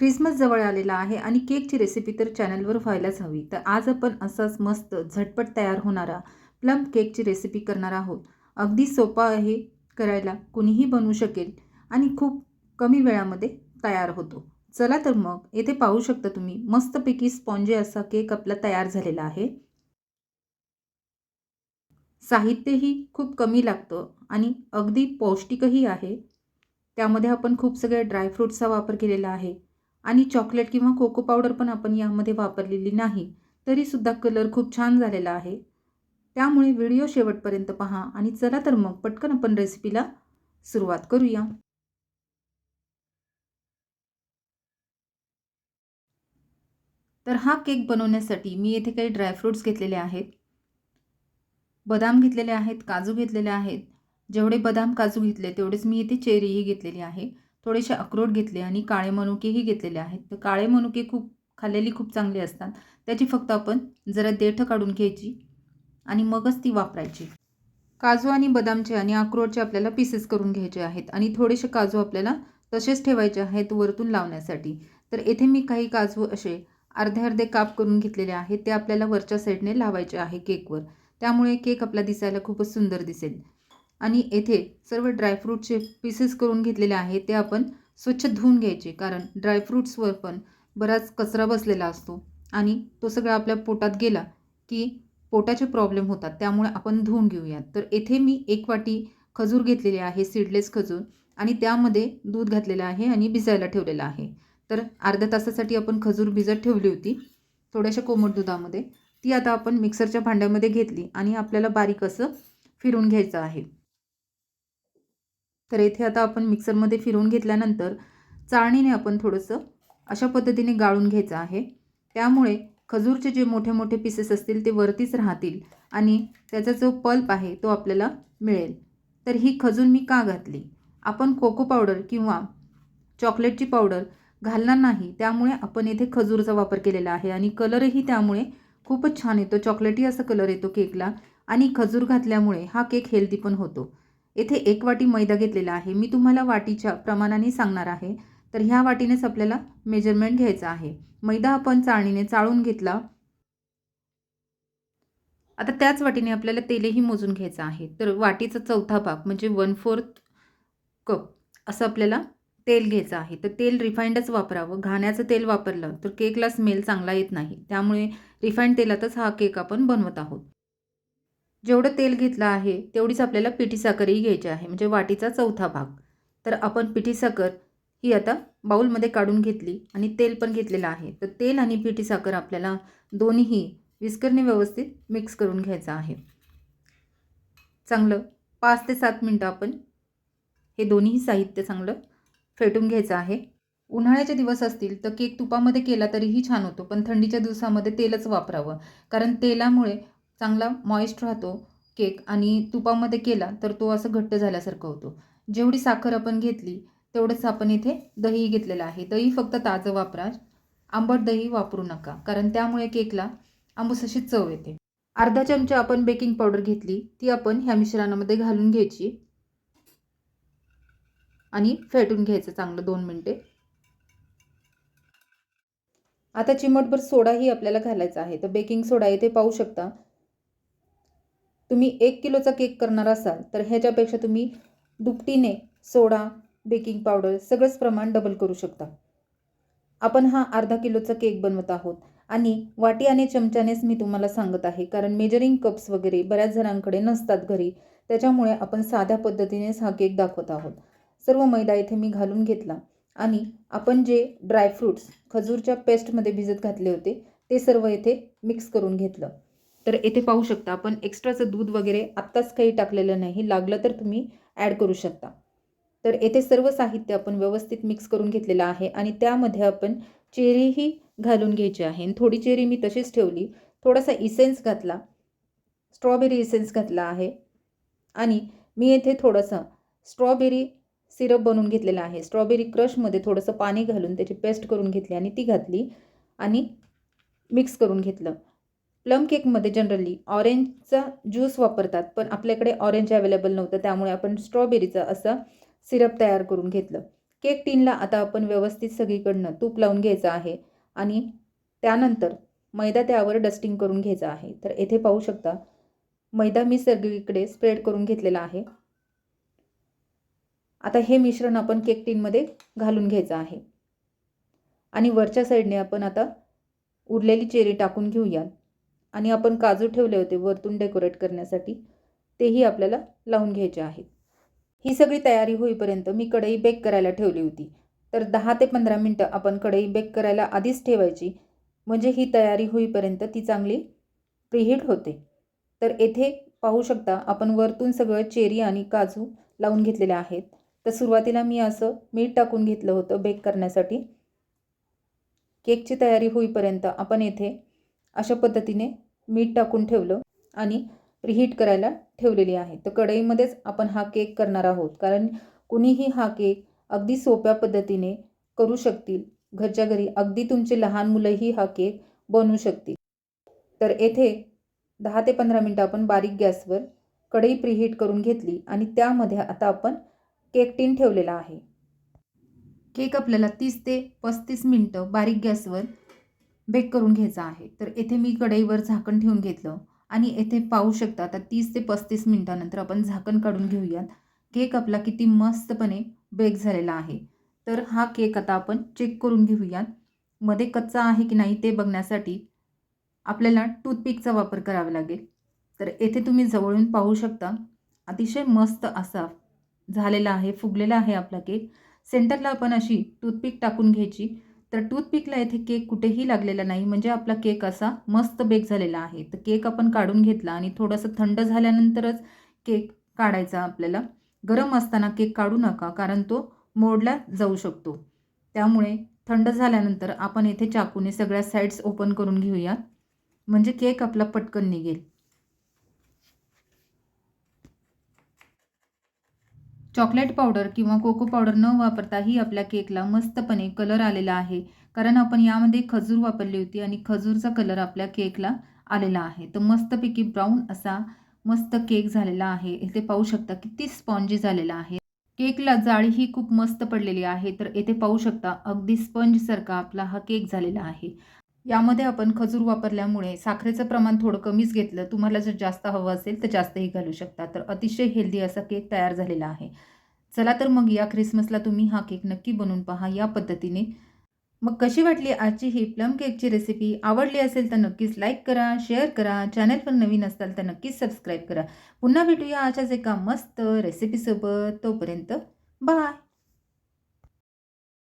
Christmas जवळ आलेला आहे आणि केकची रेसिपी तर चॅनलवर व्हायलाच हवी. तर आज आपण असाच मस्त झटपट तयार होणारा प्लम केकची रेसिपी करणार आहोत. अगदी सोपा आहे करायला. कुणीही बनवू शकेल आणि खूप कमी वेळामध्ये तयार होतो. चला तर मग येथे पाहू शकता तुम्ही मस्तपैकी स्पॉन्जी असा केक आपला तयार झालेला आहे. साहित्यही खूप कमी लागतं आणि अगदी पौष्टिकही आहे. त्यामध्ये आपण खूप सगळ्या ड्रायफ्रूट्सचा वापर केलेला आहे. आणि चॉकलेट किंवा कोको पावडर पण आपण यामध्ये वापरलेली नाही. तरीसुद्धा कलर खूप छान झालेला आहे. त्यामुळे व्हिडिओ शेवटपर्यंत पहा आणि चला तर मग पटकन आपण रेसिपीला सुरुवात करूया. तर हा केक बनवण्यासाठी मी येथे काही ड्रायफ्रूट्स घेतलेले आहेत. बदाम घेतलेले आहेत काजू घेतलेले आहेत. जेवढे बदाम काजू घेतले तेवढेच मी येथे चेरीही घेतलेली आहे. थोडेसे अक्रोड घेतले आणि काळे मनुकेही घेतलेले आहेत. तर काळे मनुके खूप खाल्लेली खूप चांगली असतात. त्याची फक्त आपण जरा देठ काढून घ्यायची आणि मगच ती वापरायची. काजू आणि बदामचे आणि अक्रोडचे आपल्याला पीसेस करून घ्यायचे आहेत आणि थोडेसे काजू आपल्याला तसेच ठेवायचे आहेत वरतून लावण्यासाठी. तर येथे मी काही काजू असे अर्धे अर्धे काप करून घेतलेले आहेत. ते आपल्याला वरच्या साईडने लावायचे आहे केकवर त्यामुळे केक आपला दिसायला खूपच सुंदर दिसेल. आणि येथे सर्व ड्रायफ्रूटचे पीसेस करून घेतलेले आहेत ते आपण स्वच्छ धुवून घ्यायचे. कारण ड्रायफ्रूट्सवर पण बराच कचरा बसलेला असतो आणि तो सगळा आपल्या पोटात गेला की पोटाचे प्रॉब्लेम होतात. त्यामुळे आपण धुवून घेऊयात. तर येथे मी एक वाटी खजूर घेतलेली आहे सीडलेस खजूर आणि त्यामध्ये दूध घातलेलं आहे आणि भिजायला ठेवलेलं आहे. तर अर्ध्या तासासाठी आपण खजूर भिजत ठेवली होती थोड्याशा कोमट दुधामध्ये. ती आता आपण मिक्सरच्या भांड्यामध्ये घेतली आणि आपल्याला बारीक असं फिरून घ्यायचं आहे. तर येथे आता आपण मिक्सरमध्ये फिरवून घेतल्यानंतर चाळणीने आपण थोडंसं अशा पद्धतीने गाळून घ्यायचं आहे. त्यामुळे खजूरचे जे मोठे मोठे पीसेस असतील ते वरतीच राहतील आणि त्याचा जो पल्प आहे तो आपल्याला मिळेल. तर ही खजूर मी का घातली? आपण कोको पावडर किंवा चॉकलेटची पावडर घालणार नाही त्यामुळे आपण येथे खजूरचा वापर केलेला आहे आणि कलरही त्यामुळे खूपच छान येतो. चॉकलेटी असा कलर येतो केकला आणि खजूर घातल्यामुळे हा केक हेल्दी पण होतो. येथे एक वाटी मैदा घेतलेला आहे. मी तुम्हाला वाटीच्या प्रमाणाने सांगणार आहे. तर ह्या वाटीनेच आपल्याला मेजरमेंट घ्यायचं आहे. मैदा आपण चाळणीने चाळून घेतला. आता त्याच वाटीने आपल्याला तेलही मोजून घ्यायचं आहे. तर वाटीचा चौथा भाग म्हणजे वन फोर्थ कप असं आपल्याला तेल घ्यायचं आहे. तर तेल रिफाईंडच वापरावं. घाण्याचं तेल वापरलं तर केकला स्मेल चांगला येत नाही. त्यामुळे रिफाईंड तेलातच हा केक आपण बनवत आहोत. जेवढं तेल घेतलं आहे तेवढीच आपल्याला पिठी साखरही घ्यायची आहे म्हणजे वाटीचा चौथा भाग. तर आपण पिठी साखर ही आता बाऊलमध्ये काढून घेतली आणि तेल पण घेतलेलं आहे. तर तेल आणि पिठी साखर आपल्याला दोन्हीही विस्करने व्यवस्थित मिक्स करून घ्यायचं आहे. चांगलं पाच ते सात मिनटं आपण हे दोन्ही साहित्य चांगलं फेटून घ्यायचं आहे. उन्हाळ्याचे दिवस असतील तर केक तुपामध्ये केला तरीही छान होतो पण थंडीच्या दिवसामध्ये तेलच वापरावं. कारण तेलामुळे चांगला मॉइस्ट राहतो केक आणि तुपामध्ये केला तर तो असं घट्ट झाल्यासारखं होतो. जेवढी साखर आपण घेतली तेवढंच आपण इथे दही घेतलेलं आहे. दही फक्त ताजं वापरा. आंबट दही वापरू नका कारण त्यामुळे केकला आंबूस अशी चव येते. अर्धा चमचा आपण बेकिंग पावडर घेतली ती आपण ह्या मिश्रणामध्ये घालून घ्यायची. आणि फेटून घ्यायचं चांगलं दोन मिनटे. आता चिमटभर सोडाही आपल्याला घालायचा आहे. तर बेकिंग सोडा इथे पाहू शकता. तुम्ही एक किलोचा केक करणार असाल तर ह्याच्यापेक्षा तुम्ही दुपटीने सोडा बेकिंग पावडर सगळंच प्रमाण डबल करू शकता. आपण हा अर्धा किलोचा केक बनवत आहोत आणि वाटी आणि चमच्यानेच मी तुम्हाला सांगत आहे कारण मेजरिंग कप्स वगैरे बऱ्याच जणांकडे नसतात घरी त्याच्यामुळे आपण साध्या पद्धतीनेच हा केक दाखवत आहोत. सर्व मैदा इथे मी घालून घेतला आणि आपण जे ड्रायफ्रूट्स खजूरच्या पेस्टमध्ये भिजत घातले होते ते सर्व इथे मिक्स करून घेतलं. तर येथे पाहू शकता आपण एक्स्ट्राचं दूध वगैरे आत्ताच काही टाकलेलं नाही. लागलं तर तुम्ही ॲड करू शकता. तर येथे सर्व साहित्य आपण व्यवस्थित मिक्स करून घेतलेलं आहे आणि त्यामध्ये आपण चेरीही घालून घ्यायची आहे. आणि थोडी चेरी मी तशीच ठेवली. थोडासा इसेन्स घातला. स्ट्रॉबेरी इसेन्स घातला आहे. आणि मी येथे थोडंसं स्ट्रॉबेरी सिरप बनवून घेतलेला आहे. स्ट्रॉबेरी क्रशमध्ये थोडंसं पाणी घालून त्याची पेस्ट करून घेतली आणि ती घातली आणि मिक्स करून घेतलं. प्लम केकमध्ये जनरली ऑरेंजचा ज्यूस वापरतात पण आपल्याकडे ऑरेंज अवेलेबल नव्हतं त्यामुळे आपण स्ट्रॉबेरीचा असा सिरप तयार करून घेतलं. केक टीनला आता आपण व्यवस्थित सगळीकडनं तूप लावून घ्यायचं आहे आणि त्यानंतर मैदा त्यावर डस्टिंग करून घ्यायचा आहे. तर येथे पाहू शकता मैदा मी सगळीकडे स्प्रेड करून घेतलेला आहे. आता हे मिश्रण आपण केक टीनमध्ये घालून घ्यायचं आहे. आणि वरच्या साईडने आपण आता उरलेली चेरी टाकून घेऊयात. आणि आपण काजू ठेवले होते वरतून डेकोरेट करण्यासाठी तेही आपल्याला लावून घ्यायचे आहेत. ही सगळी तयारी होईपर्यंत मी कढई बेक करायला ठेवली होती. तर दहा ते पंधरा मिनटं आपण कढई बेक करायला आधीच ठेवायची. म्हणजे ही तयारी होईपर्यंत ती चांगली प्रिहीट होते. तर येथे पाहू शकता आपण वरतून सगळं चेरी आणि काजू लावून घेतलेले आहेत. तर सुरुवातीला मी असं मीठ टाकून घेतलं होतं बेक करण्यासाठी. केकची तयारी होईपर्यंत आपण येथे अशा पद्धतीने मीठ टाकून ठेवलं आणि रिहीट करायला ठेवलेली आहे. तर कढईमध्येच आपण हा केक करणार आहोत. कारण कुणीही हा केक अगदी सोप्या पद्धतीने करू शकतील. घरच्या घरी अगदी तुमचे लहान मुलंही हा केक बनवू शकतील. तर येथे दहा ते पंधरा मिनटं आपण बारीक गॅसवर कढई प्रीहीट करून घेतली आणि त्यामध्ये आता आपण केक टीन ठेवलेला आहे. केक आपल्याला तीस ते पस्तीस मिनटं बारीक गॅसवर बेक करून घ्यायचा आहे. तर येथे मी कढईवर झाकण ठेवून घेतलं आणि येथे पाहू शकता आता तीस ते पस्तीस मिनटानंतर आपण झाकण काढून घेऊयात. केक आपला किती मस्तपणे बेक झालेला आहे. तर हा केक आता आपण चेक करून घेऊयात. मध्ये कच्चा आहे की नाही ते बघण्यासाठी आपल्याला टूथपिकचा वापर करावा लागेल. तर येथे तुम्ही जवळून पाहू शकता अतिशय मस्त असा झालेला आहे फुगलेला आहे आपला केक. सेंटरला आपण अशी टूथपिक टाकून घ्यायची. तर टूथपिकला येथे केक कुठेही लागलेला नाही म्हणजे आपला केक असा मस्त बेक झालेला आहे. तर केक आपण काढून घेतला आणि थोडंसं थंड झाल्यानंतरच केक काढायचा आपल्याला. गरम असताना केक काढू नका कारण तो मोडला जाऊ शकतो. त्यामुळे थंड झाल्यानंतर आपण येथे चाकूने सगळ्या साईड्स ओपन करून घेऊयात म्हणजे केक आपला पटकन निघेल. चॉकलेट पावडर किंवा कोको पावडर न वापरताही आपल्या केकला मस्तपणे कलर आलेला आहे. कारण आपण यामध्ये खजूर वापरली होती आणि खजूरचा कलर आपल्या केकला आलेला आहे. तर मस्तपैकी ब्राऊन असा मस्त केक झालेला आहे. इथे पाहू शकता किती स्पॉन्जी झालेला आहे. केकला जाळीही खूप मस्त पडलेली आहे. तर येथे पाहू शकता अगदी स्पंजसारखा आपला हा केक झालेला आहे. यामध्ये आपण खजूर वापरल्यामुळे साखरेचं प्रमाण थोडं कमीच घेतलं. तुम्हाला जर जास्त हवं असेल तर जास्तही घालू शकता. तर अतिशय हेल्दी असा केक तयार झालेला आहे. चला तर मग या ख्रिसमसला तुम्ही हा केक नक्की बनवून पहा या पद्धतीने. मग कशी वाटली आजची ही प्लम केकची रेसिपी आवडली असेल तर नक्कीच लाईक करा शेअर करा. चॅनलवर नवीन असाल तर नक्कीच सबस्क्राईब करा. पुन्हा भेटूया अशाच एका मस्त रेसिपीसोबत तोपर्यंत बाय